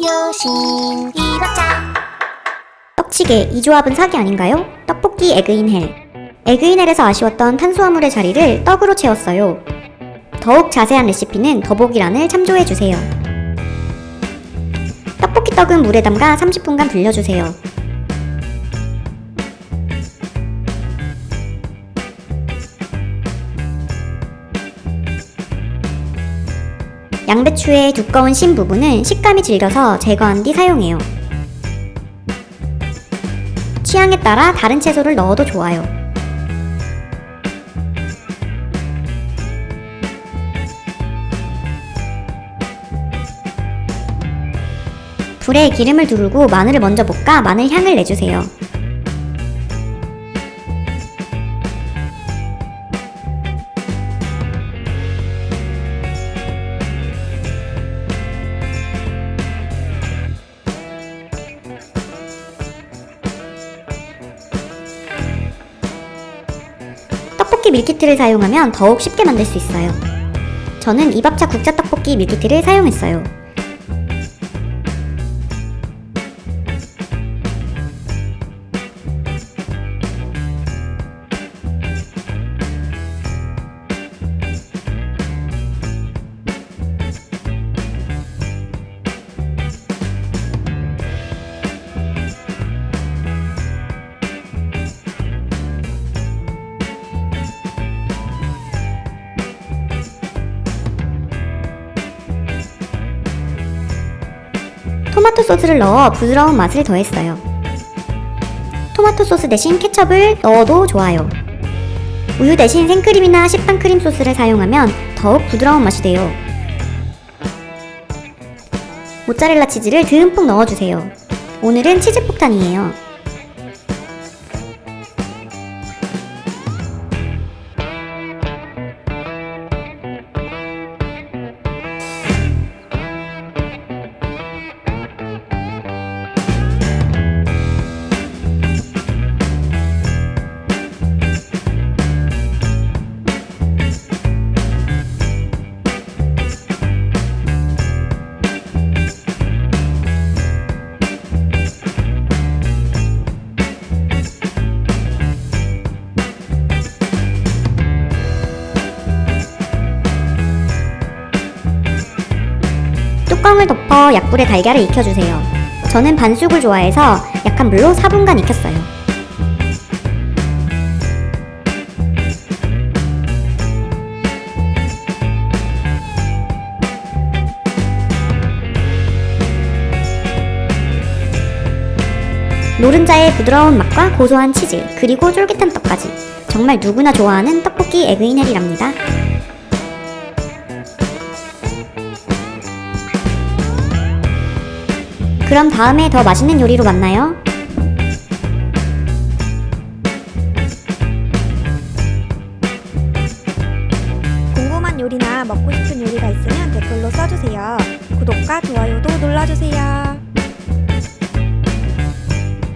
요신 이박자. 떡치게 이 조합은 사기 아닌가요? 떡볶이 에그인 헬. 에그인 헬에서 아쉬웠던 탄수화물의 자리를 떡으로 채웠어요. 더욱 자세한 레시피는 더보기란을 참조해주세요. 떡볶이 떡은 물에 담가 30분간 불려주세요 양배추의 두꺼운 심 부분은 식감이 질겨서 제거한 뒤 사용해요. 취향에 따라 다른 채소를 넣어도 좋아요. 불에 기름을 두르고 마늘을 먼저 볶아 마늘 향을 내주세요. 밀키트를 사용하면 더욱 쉽게 만들 수 있어요. 저는 이밥차 국자 떡볶이 밀키트를 사용했어요. 토마토 소스를 넣어 부드러운 맛을 더했어요. 토마토 소스 대신 케첩을 넣어도 좋아요. 우유 대신 생크림이나 시판크림 소스를 사용하면 더욱 부드러운 맛이 돼요. 모짜렐라 치즈를 듬뿍 넣어주세요. 오늘은 치즈 폭탄이에요. 뚜껑을 덮어 약불에 달걀을 익혀주세요. 저는 반숙을 좋아해서 약한 불로 4분간 익혔어요. 노른자의 부드러운 맛과 고소한 치즈, 그리고 쫄깃한 떡까지. 정말 누구나 좋아하는 떡볶이 에그인헬이랍니다. 그럼 다음에 더 맛있는 요리로 만나요. 궁금한 요리나 먹고 싶은 요리가 있으면 댓글로 써주세요. 구독과 좋아요도 눌러주세요.